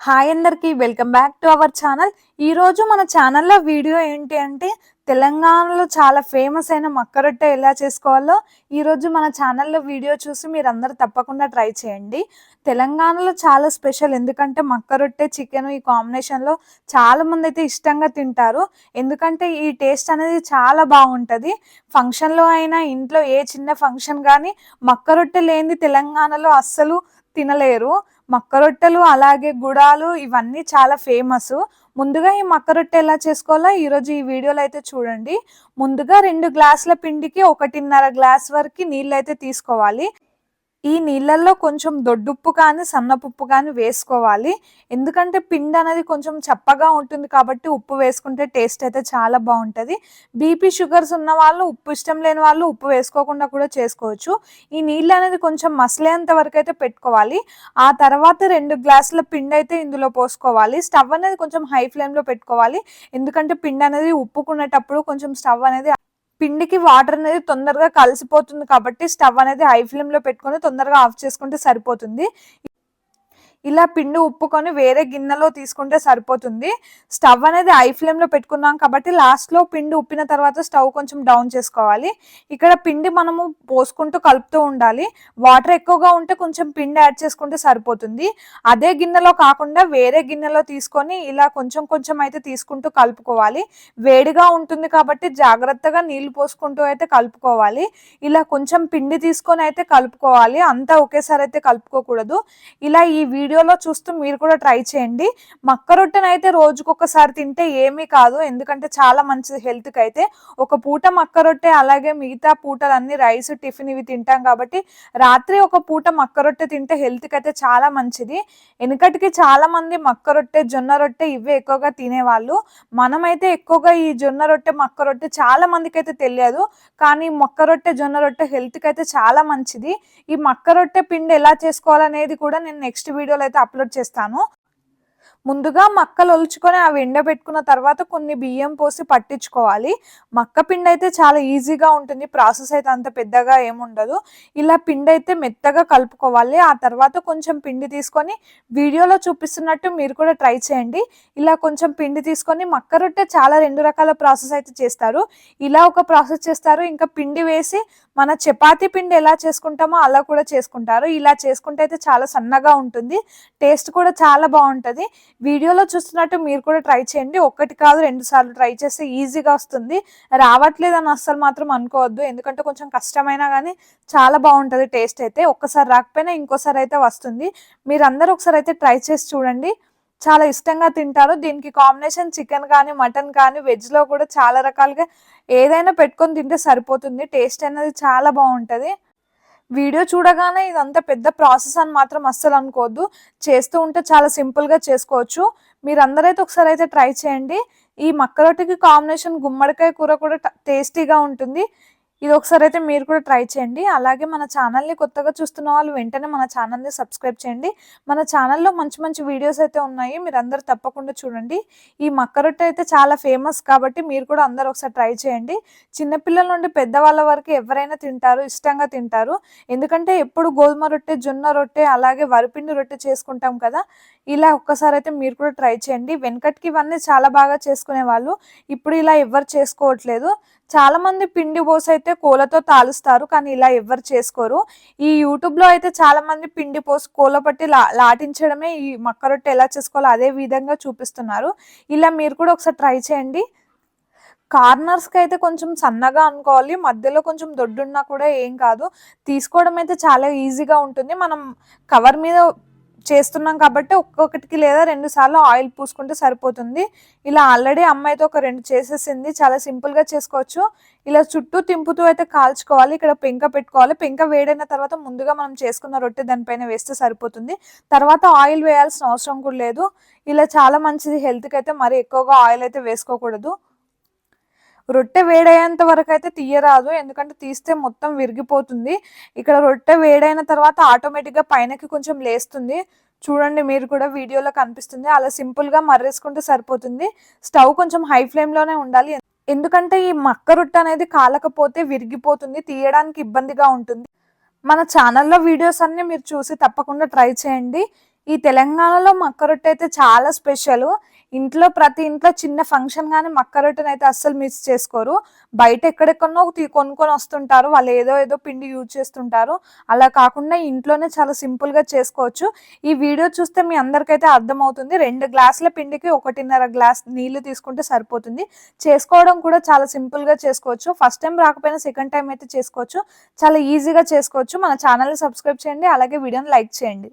Hi అందరికి welcome back to our channel. ఈ రోజు మన ఛానల్లో వీడియో ఏంటి అంటే తెలంగాణలో చాలా ఫేమస్ అయిన మక్క రొట్టె ఎలా చేసుకోవాలో ఈరోజు మన ఛానల్లో వీడియో చూసి మీరు తప్పకుండా ట్రై చేయండి. తెలంగాణలో చాలా స్పెషల్ ఎందుకంటే మక్క రొట్టె చికెన్ ఈ కాంబినేషన్లో చాలా మంది అయితే ఇష్టంగా తింటారు. ఎందుకంటే ఈ టేస్ట్ అనేది చాలా బాగుంటుంది. ఫంక్షన్లో అయినా ఇంట్లో ఏ చిన్న ఫంక్షన్ కానీ మక్క రొట్టె లేనిది తెలంగాణలో అస్సలు తినలేరు. మక్క రొట్టెలు అలాగే గుడాలు ఇవన్నీ చాలా ఫేమస్. ముందుగా ఈ మక్క రొట్టె ఎలా చేసుకోవాలో ఈరోజు ఈ వీడియోలో అయితే చూడండి. ముందుగా రెండు గ్లాసుల పిండికి ఒకటిన్నర గ్లాస్ వరకు నీళ్ళు అయితే తీసుకోవాలి. ఈ నీళ్ళల్లో కొంచెం దొడ్డుప్పు కానీ సన్నపుప్పు కానీ వేసుకోవాలి. ఎందుకంటే పిండి అనేది కొంచెం చప్పగా ఉంటుంది కాబట్టి ఉప్పు వేసుకుంటే టేస్ట్ అయితే చాలా బాగుంటుంది. బీపీ షుగర్స్ ఉన్న వాళ్ళు ఉప్పు ఇష్టం లేని వాళ్ళు ఉప్పు వేసుకోకుండా కూడా చేసుకోవచ్చు. ఈ నీళ్ళు అనేది కొంచెం మసలేంత వరకు అయితే పెట్టుకోవాలి. ఆ తర్వాత రెండు గ్లాసుల పిండి అయితే ఇందులో పోసుకోవాలి. స్టవ్ అనేది కొంచెం హై ఫ్లేమ్లో పెట్టుకోవాలి. ఎందుకంటే పిండి అనేది ఉప్పుకునేటప్పుడు కొంచెం స్టవ్ అనేది పిండికి వాటర్ అనేది తొందరగా కలిసిపోతుంది కాబట్టి స్టవ్ అనేది హై ఫ్లేమ్లో పెట్టుకొని తొందరగా ఆఫ్ చేసుకుంటే సరిపోతుంది. ఇలా పిండి ఉప్పుకొని వేరే గిన్నెలో తీసుకుంటే సరిపోతుంది. స్టవ్ అనేది ఐ ఫ్లేమ్లో పెట్టుకున్నాం కాబట్టి లాస్ట్లో పిండి ఉప్పిన తర్వాత స్టవ్ కొంచెం డౌన్ చేసుకోవాలి. ఇక్కడ పిండి మనము పోసుకుంటూ కలుపుతూ ఉండాలి. వాటర్ ఎక్కువగా ఉంటే కొంచెం పిండి యాడ్ చేసుకుంటే సరిపోతుంది. అదే గిన్నెలో కాకుండా వేరే గిన్నెలో తీసుకొని ఇలా కొంచెం కొంచెం అయితే తీసుకుంటూ కలుపుకోవాలి. వేడిగా ఉంటుంది కాబట్టి జాగ్రత్తగా నీళ్ళు పోసుకుంటూ అయితే కలుపుకోవాలి. ఇలా కొంచెం పిండి తీసుకొని అయితే కలుపుకోవాలి. అంతా ఒకేసారి అయితే కలుపుకోకూడదు. ఇలా ఈ వీడియోలో చూస్తూ మీరు కూడా ట్రై చేయండి. మక్క రొట్టెను అయితే రోజుకొకసారి తింటే ఏమీ కాదు. ఎందుకంటే చాలా మంచిది హెల్త్కి అయితే. ఒక పూట మక్క రొట్టె అలాగే మిగతా పూటలన్నీ రైస్ టిఫిన్ ఇవి తింటాం కాబట్టి రాత్రి ఒక పూట మక్క రొట్టె తింటే హెల్త్కి అయితే చాలా మంచిది. వెనుకటికి చాలా మంది మక్క రొట్టె జొన్న రొట్టె ఇవే ఎక్కువగా తినేవాళ్ళు. మనమైతే ఎక్కువగా ఈ జొన్న రొట్టె మక్క రొట్టె చాలా మందికి అయితే తెలియదు. కానీ మొక్క రొట్టె జొన్న రొట్టె హెల్త్కి అయితే చాలా మంచిది. ఈ మక్క రొట్టె పిండి ఎలా చేసుకోవాలనేది కూడా నేను నెక్స్ట్ వీడియోలో అయితే అప్లోడ్ చేస్తాను. ముందుగా మక్కలు ఒలుచుకొని అవి ఎండబెట్టుకున్న తర్వాత కొన్ని బియ్యం పోసి పట్టించుకోవాలి. మక్క పిండి అయితే చాలా ఈజీగా ఉంటుంది. ప్రాసెస్ అయితే అంత పెద్దగా ఏముండదు. ఇలా పిండి అయితే మెత్తగా కలుపుకోవాలి. ఆ తర్వాత కొంచెం పిండి తీసుకొని వీడియోలో చూపిస్తున్నట్టు మీరు కూడా ట్రై చేయండి. ఇలా కొంచెం పిండి తీసుకొని మక్క రొట్టె చాలా రెండు రకాల ప్రాసెస్ అయితే చేస్తారు. ఇలా ఒక ప్రాసెస్ చేస్తారు. ఇంకా పిండి వేసి మన చపాతి పిండి ఎలా చేసుకుంటామో అలా కూడా చేసుకుంటారు. ఇలా చేసుకుంటే అయితే చాలా సన్నగా ఉంటుంది. టేస్ట్ కూడా చాలా బాగుంటుంది. వీడియోలో చూస్తున్నట్టు మీరు కూడా ట్రై చేయండి. ఒక్కటి కాదు రెండు సార్లు ట్రై చేస్తే ఈజీగా వస్తుంది. రావట్లేదు అని అస్సలు మాత్రం అనుకోవద్దు. ఎందుకంటే కొంచెం కష్టమైనా కానీ చాలా బాగుంటుంది టేస్ట్ అయితే. ఒక్కసారి రాకపోయినా ఇంకోసారి అయితే వస్తుంది. మీరందరూ ఒకసారి అయితే ట్రై చేసి చూడండి. చాలా ఇష్టంగా తింటారు. దీనికి కాంబినేషన్ చికెన్ కానీ మటన్ కానీ వెజ్లో కూడా చాలా రకాలుగా ఏదైనా పెట్టుకొని తింటే సరిపోతుంది. టేస్ట్ అనేది చాలా బాగుంటుంది. వీడియో చూడగానే ఇదంతా పెద్ద ప్రాసెస్ అని మాత్రం అస్సలు అనుకోవద్దు. చేస్తూ ఉంటే చాలా సింపుల్గా చేసుకోవచ్చు. మీరు అందరైతే ఒకసారి అయితే ట్రై చేయండి. ఈ మక్కరొట్టికి కాంబినేషన్ గుమ్మడికాయ కూర కూడా టేస్టీగా ఉంటుంది. ఇది ఒకసారి అయితే మీరు కూడా ట్రై చేయండి. అలాగే మన ఛానల్ని కొత్తగా చూస్తున్న వాళ్ళు వెంటనే మన ఛానల్ని సబ్స్క్రైబ్ చేయండి. మన ఛానల్లో మంచి మంచి వీడియోస్ అయితే ఉన్నాయి. మీరు అందరు తప్పకుండా చూడండి. ఈ మక్క రొట్టె అయితే చాలా ఫేమస్ కాబట్టి మీరు కూడా అందరు ఒకసారి ట్రై చేయండి. చిన్నపిల్లల నుండి పెద్దవాళ్ళ వరకు ఎవరైనా తింటారు ఇష్టంగా తింటారు. ఎందుకంటే ఎప్పుడు గోధుమ రొట్టె జొన్న రొట్టె అలాగే వరిపిండి రొట్టె చేసుకుంటాం కదా. ఇలా ఒక్కసారి అయితే మీరు కూడా ట్రై చేయండి. వెనకటికి ఇవన్నీ చాలా బాగా చేసుకునే వాళ్ళు ఇప్పుడు ఇలా ఎవరు చేసుకోవట్లేదు. చాలా మంది పిండి పోసి అయితే కోలతో తాలుస్తారు కానీ ఇలా ఎవరు చేసుకోరు. ఈ యూట్యూబ్లో అయితే చాలా మంది పిండి పోసి కోల పట్టి లా లాటించడమే ఈ మక్క రొట్టె ఎలా చేసుకోవాలో అదే విధంగా చూపిస్తున్నారు. ఇలా మీరు కూడా ఒకసారి ట్రై చేయండి. కార్నర్స్కి అయితే కొంచెం సన్నగా అనుకోవాలి మధ్యలో కొంచెం దొడ్డున్నా కూడా ఏం కాదు. తీసుకోవడం అయితే చాలా ఈజీగా ఉంటుంది. మనం కవర్ మీద చేస్తున్నాం కాబట్టి ఒక్కొక్కటికి లేదా రెండు సార్లు ఆయిల్ పూసుకుంటే సరిపోతుంది. ఇలా ఆల్రెడీ అమ్మాయితో ఒక రెండు చేసేసింది. చాలా సింపుల్గా చేసుకోవచ్చు. ఇలా చుట్టూ తింపుతూ అయితే కాల్చుకోవాలి. ఇక్కడ పెంక పెట్టుకోవాలి. పెంక వేడైన తర్వాత ముందుగా మనం చేసుకున్న రొట్టె దానిపైన వేస్తే సరిపోతుంది. తర్వాత ఆయిల్ వేయాల్సిన అవసరం కూడా లేదు. ఇలా చాలా మంచిది హెల్త్కి అయితే మరి ఎక్కువగా ఆయిల్ అయితే వేసుకోకూడదు. రొట్టె వేడయ్యేంత వరకు అయితే తీయరాదు. ఎందుకంటే తీస్తే మొత్తం విరిగిపోతుంది. ఇక్కడ రొట్టె వేడైన తర్వాత ఆటోమేటిక్గా పైనకి కొంచెం లేస్తుంది. చూడండి మీరు కూడా వీడియోలో కనిపిస్తుంది. అలా సింపుల్గా మర్రేసుకుంటే సరిపోతుంది. స్టవ్ కొంచెం హై ఫ్లేమ్లోనే ఉండాలి. ఎందుకంటే ఈ మక్క రొట్టె అనేది కాలకపోతే విరిగిపోతుంది. తీయడానికి ఇబ్బందిగా ఉంటుంది. మన ఛానల్లో వీడియోస్ అన్నీ మీరు చూసి తప్పకుండా ట్రై చేయండి. ఈ తెలంగాణలో మక్క రొట్టె అయితే చాలా స్పెషల్. ఇంట్లో ప్రతి ఇంట్లో చిన్న ఫంక్షన్ కానీ మక్క రొట్టెని అయితే అస్సలు మిస్ చేసుకోరు. బయట ఎక్కడెక్కడో తీ- కొనుక్కొని వస్తుంటారు. వాళ్ళు ఏదో ఏదో పిండి యూజ్ చేస్తుంటారు. అలా కాకుండా ఇంట్లోనే చాలా సింపుల్గా చేసుకోవచ్చు. ఈ వీడియో చూస్తే మీ అందరికైతే అర్థమవుతుంది. రెండు గ్లాసుల పిండికి ఒకటిన్నర గ్లాస్ నీళ్ళు తీసుకుంటే సరిపోతుంది. చేసుకోవడం కూడా చాలా సింపుల్గా చేసుకోవచ్చు. ఫస్ట్ టైం రాకపోయినా సెకండ్ టైం అయితే చేసుకోవచ్చు. చాలా ఈజీగా చేసుకోవచ్చు. మన ఛానల్ని సబ్స్క్రైబ్ చేయండి. అలాగే వీడియోని లైక్ చేయండి.